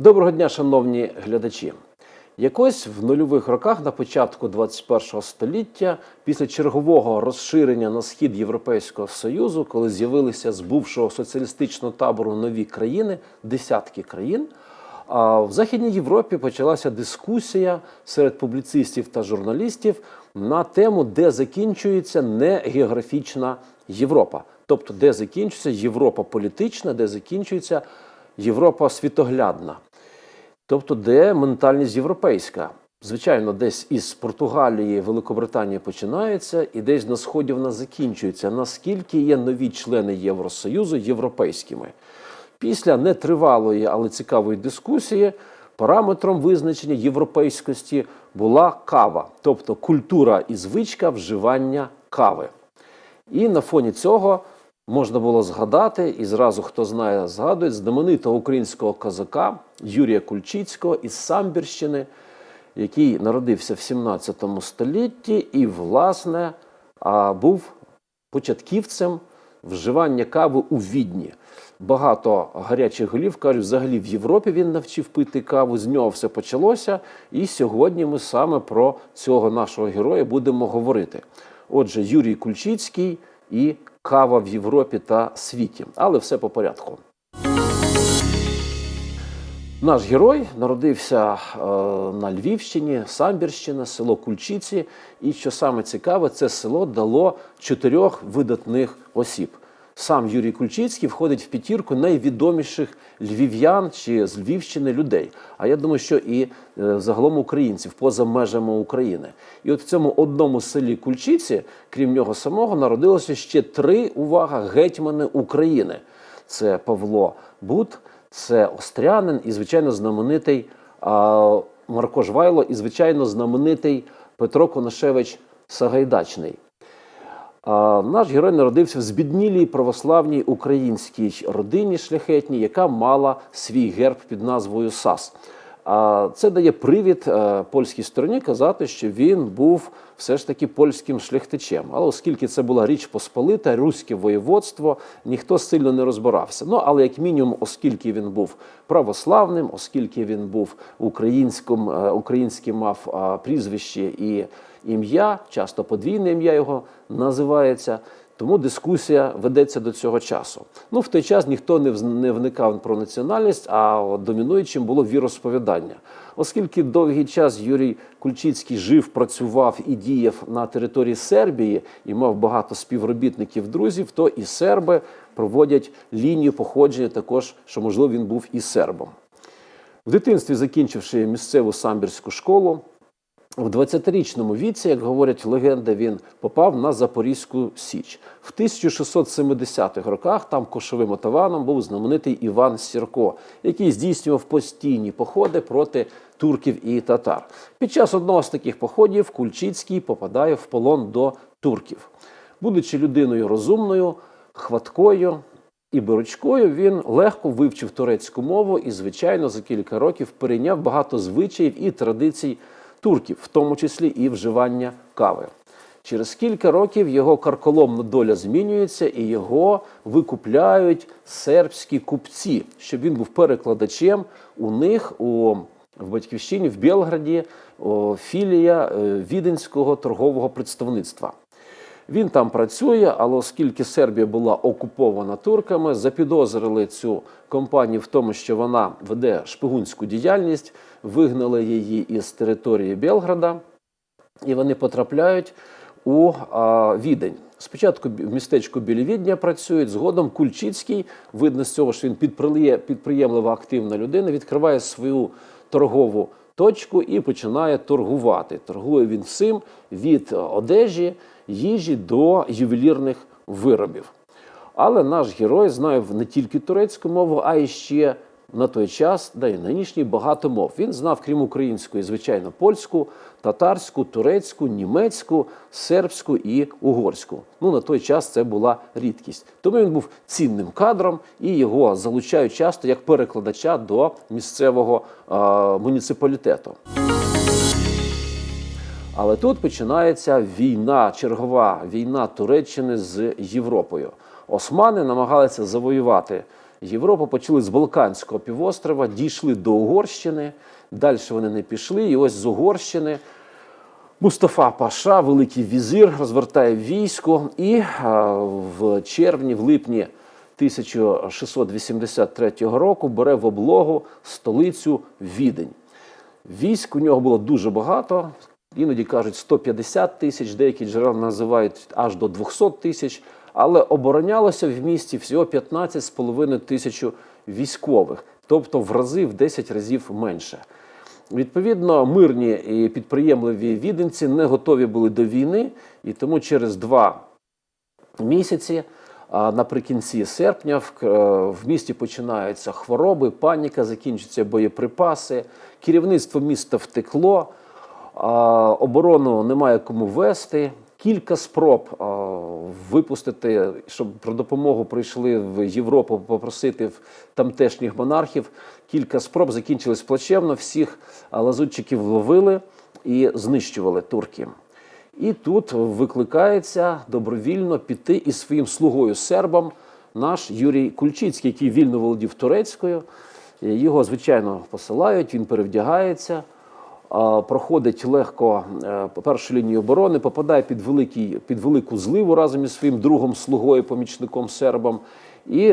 Доброго дня, шановні глядачі. Якось в нульових роках на початку 21 століття, після чергового розширення на схід Європейського Союзу, коли з'явилися з бувшого соціалістичного табору нові країни, десятки країн, а в Західній Європі почалася дискусія серед публіцистів та журналістів на тему, де закінчується не географічна Європа, тобто де закінчується Європа політична, де закінчується Європа світоглядна. Тобто, де ментальність європейська. Звичайно, десь із Португалії, Великобританії починається, і десь на сході вона закінчується. Наскільки є нові члени Євросоюзу європейськими? Після нетривалої, але цікавої дискусії параметром визначення європейськості була кава, тобто культура і звичка вживання кави. І на фоні цього можна було згадати, і зразу хто знає, згадує знаменитого українського козака Юрія Кульчицького із Самбірщини, який народився в 17 столітті і, власне, був початківцем вживання кави у відні. Багато гарячих голів кажуть, взагалі в Європі він навчив пити каву, з нього все почалося. І сьогодні ми саме про цього нашого героя будемо говорити. Отже, Юрій Кульчицький і кава в Європі та світі. Але все по порядку. Наш герой народився е, на Львівщині, Самбірщина, село Кульчиці. І що саме цікаве, це село дало чотирьох видатних осіб. Сам Юрій Кульчицький входить в п'ятірку найвідоміших львів'ян чи з Львівщини людей. А я думаю, що і е, загалом українців поза межами України. І от в цьому одному селі Кульчиці, крім нього самого, народилося ще три увага гетьмани України. Це Павло Бут, це Острянин і, звичайно, знаменитий Марко Жвайло, і, звичайно, знаменитий Петро Конашевич Сагайдачний. Наш герой народився в збіднілій православній українській родині шляхетній, яка мала свій герб під назвою САС. Це дає привід е, польській стороні казати, що він був все ж таки польським шляхтичем. Але оскільки це була річ Посполита, руське воєводство, ніхто сильно не розбирався. Ну але як мінімум, оскільки він був православним, оскільки він був українським, е, українським мав е, прізвище і ім'я, часто подвійне ім'я його називається. Тому дискусія ведеться до цього часу. Ну в той час ніхто не вникав про національність, а домінуючим було віросповідання. Оскільки довгий час Юрій Кульчицький жив, працював і діяв на території Сербії і мав багато співробітників, друзів, то і серби проводять лінію походження, також що можливо він був і сербом. В дитинстві, закінчивши місцеву самбірську школу, в 20-річному віці, як говорять легенди, він попав на Запорізьку Січ. В 1670-х роках там кошовим отаваном був знаменитий Іван Сірко, який здійснював постійні походи проти турків і татар. Під час одного з таких походів Кульчицький попадає в полон до турків. Будучи людиною розумною, хваткою, і Борочкою він легко вивчив турецьку мову і, звичайно, за кілька років перейняв багато звичаїв і традицій турків, в тому числі і вживання кави. Через кілька років його карколомна доля змінюється, і його викупляють сербські купці, щоб він був перекладачем у них у в батьківщині в Білграді філія е, віденського торгового представництва. Він там працює, але оскільки Сербія була окупована турками, запідозрили цю компанію в тому, що вона веде шпигунську діяльність, вигнали її із території Белграда, і вони потрапляють у а, Відень. Спочатку в містечку біля Відня працюють, згодом Кульчицький, видно з цього, що він підприє- підприємлива активна людина, відкриває свою торгову точку і починає торгувати. Торгує він всім від одежі, їжі до ювелірних виробів. Але наш герой знає не тільки турецьку мову, а й ще на той час, да й нинішній багато мов. Він знав, крім української, звичайно, польську, татарську, турецьку, німецьку, сербську і угорську. Ну на той час це була рідкість. Тому він був цінним кадром і його залучають часто як перекладача до місцевого е, муніципалітету. Але тут починається війна, чергова війна Туреччини з Європою. Османи намагалися завоювати Європу, почали з Балканського півострова, дійшли до Угорщини. Далі вони не пішли. І ось з Угорщини Мустафа Паша, великий візир, розвертає військо і в червні, в липні 1683 року бере в облогу столицю Відень. Військ у нього було дуже багато, іноді кажуть 150 тисяч, деякі джерела називають аж до 200 тисяч, але оборонялося в місті всього 15,5 тисяч військових, тобто в рази в 10 разів менше. Відповідно, мирні і підприємливі віденці не готові були до війни, і тому через два місяці, наприкінці серпня, е, в місті починаються хвороби, паніка, закінчуються боєприпаси, керівництво міста втекло, оборону немає кому вести. Кілька спроб випустити, щоб про допомогу прийшли в Європу попросити в тамтешніх монархів. Кілька спроб закінчились плачевно. Всіх лазутчиків ловили і знищували турки. І тут викликається добровільно піти із своїм слугою сербом наш Юрій Кульчицький, який вільно володів турецькою. Його, звичайно, посилають, він перевдягається, проходить легко е, першу лінію оборони, попадає під, великий, під велику зливу разом із своїм другом, слугою, помічником сербом. І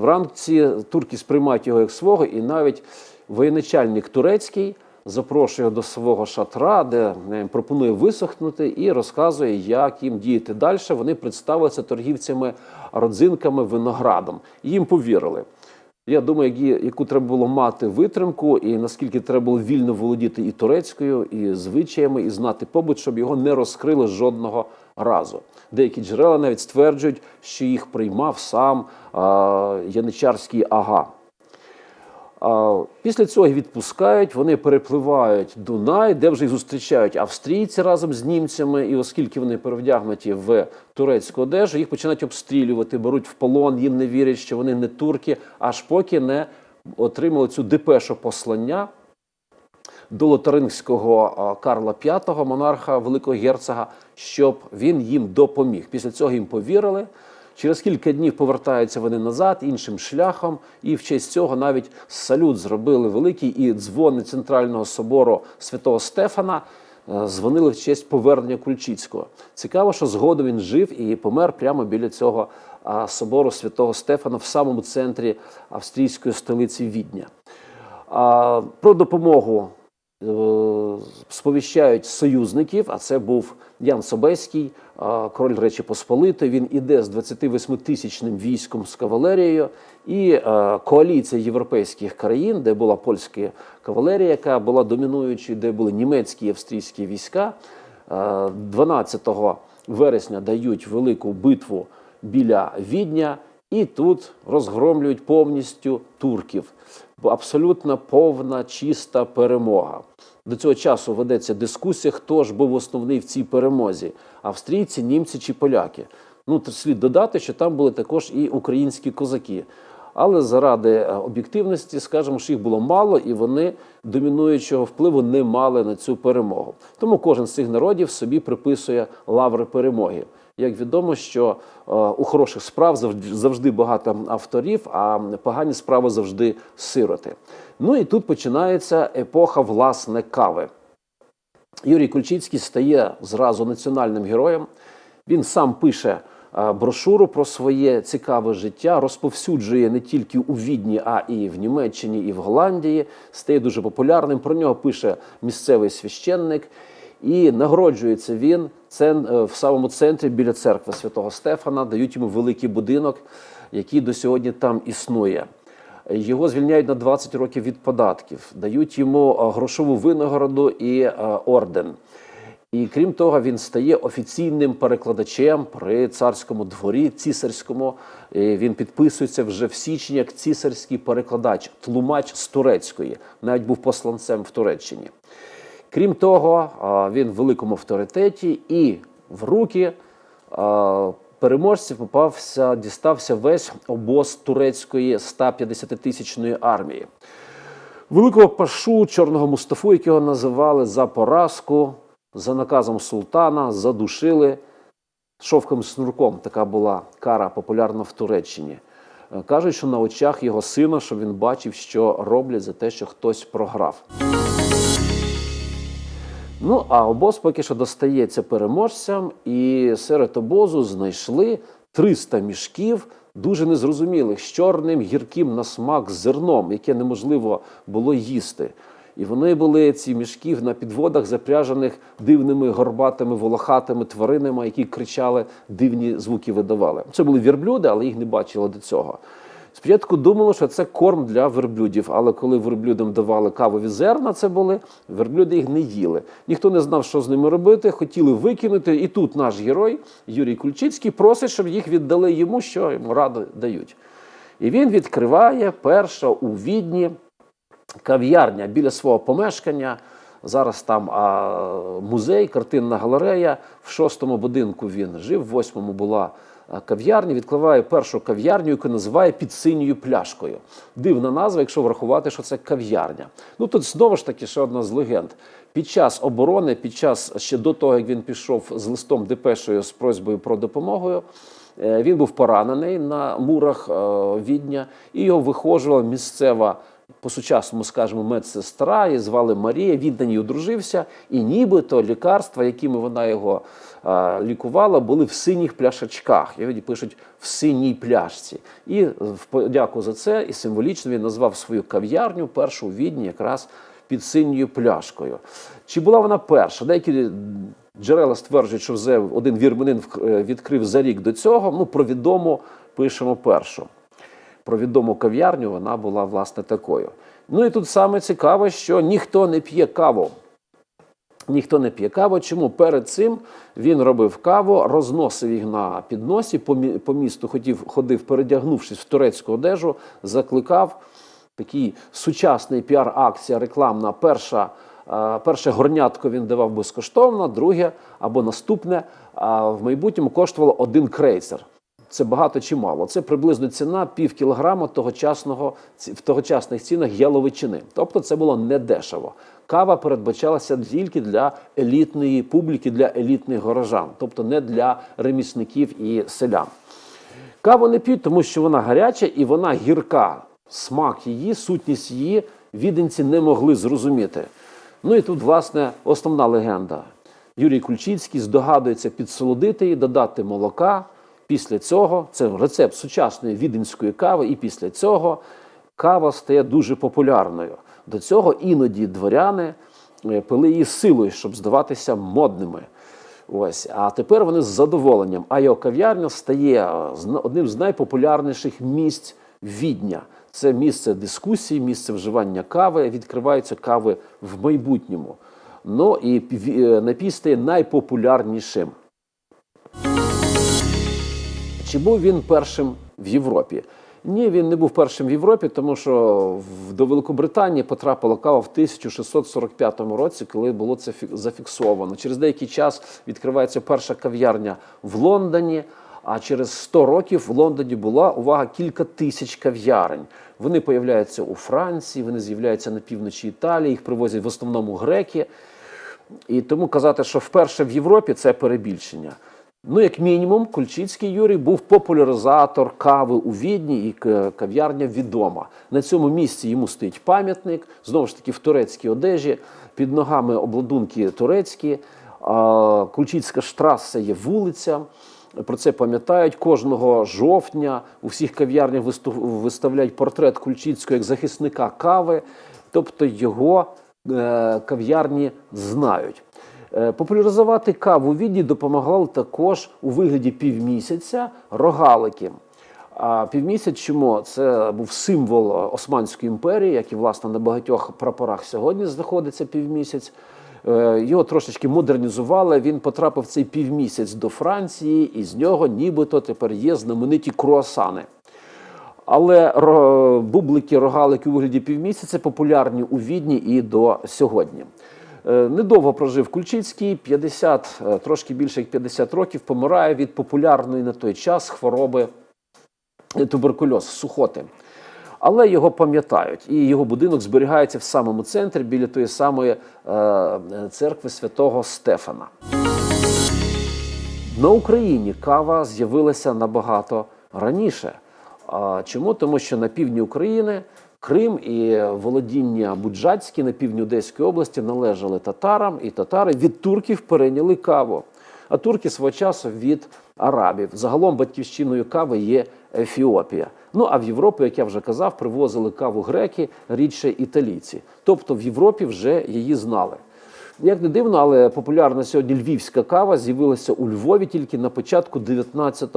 вранці турки сприймають його як свого, і навіть воєначальник турецький запрошує до свого шатра, де е, пропонує висохнути і розказує, як їм діяти далі. Вони представилися торгівцями родзинками, виноградом. Їм повірили. Я думаю, які- яку треба було мати витримку, і наскільки треба було вільно володіти і турецькою, і звичаями, і знати побут, щоб його не розкрили жодного разу. Деякі джерела навіть стверджують, що їх приймав сам а, яничарський ага. Після цього відпускають, вони перепливають Дунай, де вже їх зустрічають австрійці разом з німцями. І оскільки вони перевдягнуті в турецьку одежу, їх починають обстрілювати, беруть в полон, їм не вірять, що вони не турки, аж поки не отримали цю депешу послання до лотарингського Карла V, монарха Великого герцога, щоб він їм допоміг. Після цього їм повірили. Через кілька днів повертаються вони назад іншим шляхом, і в честь цього навіть салют зробили великий і дзвони центрального собору святого Стефана е, дзвонили в честь повернення Кульчицького. Цікаво, що згодом він жив і помер прямо біля цього собору святого Стефана в самому центрі австрійської столиці Відня. Про допомогу сповіщають союзників, а це був Ян Собеський, король Речі Посполитої. Він іде з 28-тисячним військом з кавалерією, і е, коаліція європейських країн, де була польська кавалерія, яка була домінуючою, де були німецькі і австрійські війська. е, 12 вересня дають велику битву біля Відня, і тут розгромлюють повністю турків. Абсолютно повна, чиста перемога. До цього часу ведеться дискусія, хто ж був основний в цій перемозі: австрійці, німці чи поляки. Ну, слід додати, що там були також і українські козаки. Але заради е, об'єктивності скажемо, що їх було мало, і вони домінуючого впливу не мали на цю перемогу. Тому кожен з цих народів собі приписує лаври перемоги. Як відомо, що е, у хороших справ завжди, багато авторів, а погані справи завжди сироти. Ну і тут починається епоха власне кави. Юрій Кульчицький стає зразу національним героєм. Він сам пише е, брошуру про своє цікаве життя, розповсюджує не тільки у Відні, а і в Німеччині, і в Голландії. Стає дуже популярним. Про нього пише місцевий священник. І нагороджується він е, в самому центрі біля церкви святого Стефана. Дають йому великий будинок, який до сьогодні там існує. Його звільняють на 20 років від податків, дають йому е, грошову винагороду і е, орден. І крім того, він стає офіційним перекладачем при царському дворі цісарському. І Він підписується вже в січні як цісарський перекладач, тлумач з турецької, навіть був посланцем в Туреччині. Крім того, він в великому авторитеті і в руки переможців попався, дістався весь обоз турецької 150-тисячної армії. Великого пашу чорного Мустафу, якого називали за поразку, за наказом султана, задушили шовком снурком. Така була кара популярна в Туреччині. Е, Кажуть, що на очах його сина, що він бачив, що роблять за те, що хтось програв. Ну, а обоз поки що достається переможцям, і серед обозу знайшли 300 мішків, дуже незрозумілих, з чорним гірким на смак зерном, яке неможливо було їсти. І вони були ці мішки на підводах, запряжених дивними горбатими волохатими тваринами, які кричали, дивні звуки видавали. Це були вірблюди, але їх не бачили до цього. Спочатку думали, що це корм для верблюдів, але коли верблюдам давали кавові зерна, це були, верблюди їх не їли. Ніхто не знав, що з ними робити, хотіли викинути. І тут наш герой Юрій Кульчицький просить, щоб їх віддали йому, що йому раду дають. І він відкриває перша у відні кав'ярня біля свого помешкання. Зараз там а, музей, картинна галерея. В шостому будинку він жив, в восьмому була а, кав'ярня. Відкриває першу кав'ярню, яку називає під синьою пляшкою. Дивна назва, якщо врахувати, що це кав'ярня. Ну тут знову ж таки ще одна з легенд. Під час оборони, під час ще до того, як він пішов з листом Депешою з просьбою про допомогою. е, Він був поранений на мурах е, Відня, і його вихожувала місцева по-сучасному скажемо, медсестра, її звали Марія. Він на ній одружився, і нібито лікарства, якими вона його а, лікувала, були в синіх пляшечках. Його пишуть в синій пляшці. І в подяку за це і символічно він назвав свою кав'ярню першу у відні якраз під синьою пляшкою. Чи була вона перша? Деякі джерела стверджують, що вже один вірменин вк- відкрив за рік до цього. Ну, про відому пишемо першу про відому кав'ярню, вона була власне такою. Ну і тут саме цікаве, що ніхто не п'є каву. Ніхто не п'є каву. Чому перед цим він робив каву, розносив їх на підносі, по, місту хотів, ходив, передягнувшись в турецьку одежу, закликав такий сучасний піар-акція рекламна. Перша, е, перше горнятко він давав безкоштовно, друге або наступне в майбутньому коштувало один крейсер. Це багато чи мало. Це приблизно ціна пів кілограма тогочасного в тогочасних цінах яловичини. Тобто це було недешево. Кава передбачалася тільки для елітної публіки, для елітних горожан, тобто не для ремісників і селян. Каву не п'ють, тому що вона гаряча і вона гірка. Смак її, сутність її віденці не могли зрозуміти. Ну і тут, власне, основна легенда. Юрій Кульчицький здогадується підсолодити її, додати молока. Після цього це рецепт сучасної віденської кави, і після цього кава стає дуже популярною. До цього іноді дворяни е, пили її силою, щоб здаватися модними. Ось, а тепер вони з задоволенням. А кав'ярня стає е, одним з найпопулярніших місць Відня. Це місце дискусії, місце вживання кави. Відкриваються кави в майбутньому. Ну і е, напій стає найпопулярнішим. Чи був він першим в Європі? Ні, він не був першим в Європі, тому що до Великобританії потрапила кава в 1645 році, коли було це фі- зафіксовано. Через деякий час відкривається перша кав'ярня в Лондоні. А через 100 років в Лондоні була увага кілька тисяч кав'ярень. Вони появляються у Франції, вони з'являються на півночі Італії, їх привозять в основному греки. І тому казати, що вперше в Європі це перебільшення. Ну, як мінімум, Кульчицький Юрій був популяризатор кави у Відні і кав'ярня відома. На цьому місці йому стоїть пам'ятник, знову ж таки в турецькій одежі, під ногами обладунки турецькі. Кульчицька штраса є вулиця. Про це пам'ятають кожного жовтня. У всіх кав'ярнях виставляють портрет Кульчицького як захисника кави, тобто його е, кав'ярні знають. Е, Популяризувати каву у Відні допомагали також у вигляді півмісяця рогалики. А півмісяць чому? Це був символ Османської імперії, як і власне на багатьох прапорах сьогодні знаходиться півмісяць. Е, Його трошечки модернізували. Він потрапив цей півмісяць до Франції, і з нього нібито тепер є знамениті круасани. Але бублики, рогалики у вигляді півмісяця популярні у Відні і до сьогодні. Е, Недовго прожив Кульчицький, 50, е, трошки більше як 50 років, помирає від популярної на той час хвороби туберкульоз, сухоти. Але його пам'ятають, і його будинок зберігається в самому центрі біля тої самої е, церкви святого Стефана. На Україні кава з'явилася набагато раніше. Чому? Тому що на півдні України Крим і володіння Буджацькі на півдні Одеської області належали татарам, і татари від турків перейняли каву. А турки свого часу від арабів. Загалом батьківщиною кави є Ефіопія. Ну а в Європу, як я вже казав, привозили каву греки, рідше італійці. Тобто в Європі вже її знали. Як не дивно, але популярна сьогодні львівська кава з'явилася у Львові тільки на початку 19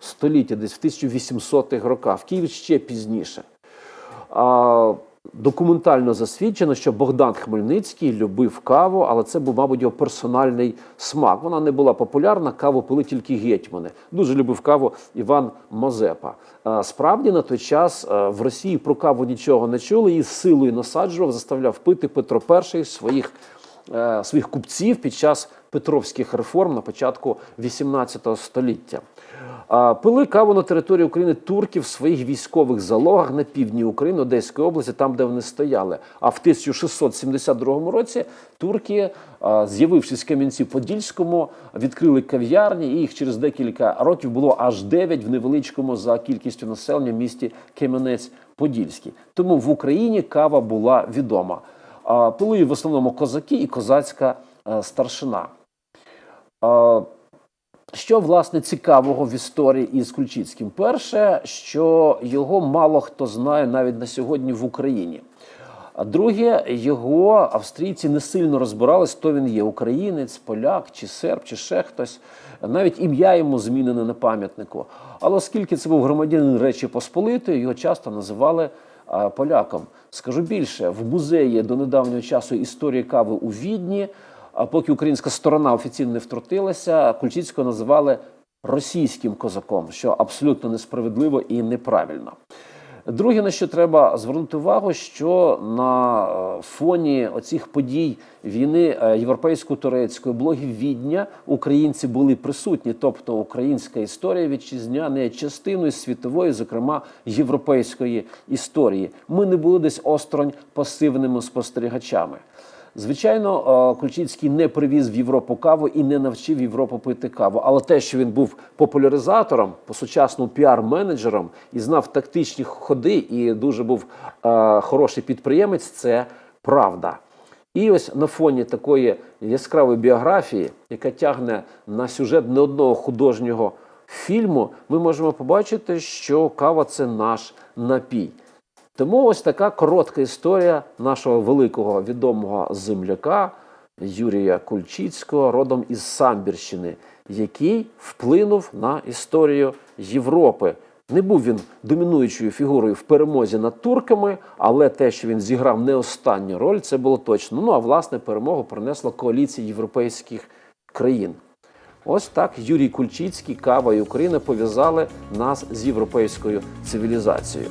століття, десь в 1800-х роках, в Києві ще пізніше. А, документально засвідчено, що Богдан Хмельницький любив каву, але це був, мабуть, його персональний смак. Вона не була популярна, каву пили тільки гетьмани. Дуже любив каву Іван Мазепа. А, справді на той час а, в Росії про каву нічого не чули, і силою насаджував, заставляв пити Петро І своїх е, своїх купців під час Петровських реформ на початку 18 століття. Пили каву на території України турки в своїх військових залогах на півдні України, Одеської області, там, де вони стояли. А в 1672 році турки, з'явившись в Кам'янці-Подільському, відкрили кав'ярні, і їх через декілька років було аж 9 в невеличкому за кількістю населення місті Кам'янець-Подільський. Тому в Україні кава була відома. Пили в основному козаки і козацька е, старшина. Що власне цікавого в історії із Ключицьким? Перше, що його мало хто знає навіть на сьогодні в Україні. А друге, його австрійці не сильно розбирались, хто він є: українець, поляк, чи серб, чи ще хтось. Навіть ім'я йому змінене на пам'ятнику. Але оскільки це був громадянин Речі Посполитої, його часто називали поляком. Скажу більше, в музеї до недавнього часу історії кави у Відні. А поки українська сторона офіційно не втрутилася, Кульчицького називали російським козаком, що абсолютно несправедливо і неправильно. Друге, на що треба звернути увагу, що на е, фоні оцих подій війни е, європейсько-турецької блогів Відня українці були присутні, тобто українська історія вітчизняна є частиною світової, зокрема європейської історії. Ми не були десь осторонь пасивними спостерігачами. Звичайно, е, Ключицький не привіз в Європу каву і не навчив Європу пити каву. Але те, що він був популяризатором, по сучасному піар-менеджером і знав тактичні ходи, і дуже був е, хороший підприємець, це правда. І ось на фоні такої яскравої біографії, яка тягне на сюжет не одного художнього фільму, ми можемо побачити, що кава це наш напій. Тому ось така коротка історія нашого великого відомого земляка Юрія Кульчицького, родом із Самбірщини, який вплинув на історію Європи. Не був він домінуючою фігурою в перемозі над турками, але те, що він зіграв не останню роль, це було точно. Ну а власне перемогу принесла коаліція європейських країн. Ось так Юрій Кульчицький, Кава і Україна пов'язали нас з європейською цивілізацією.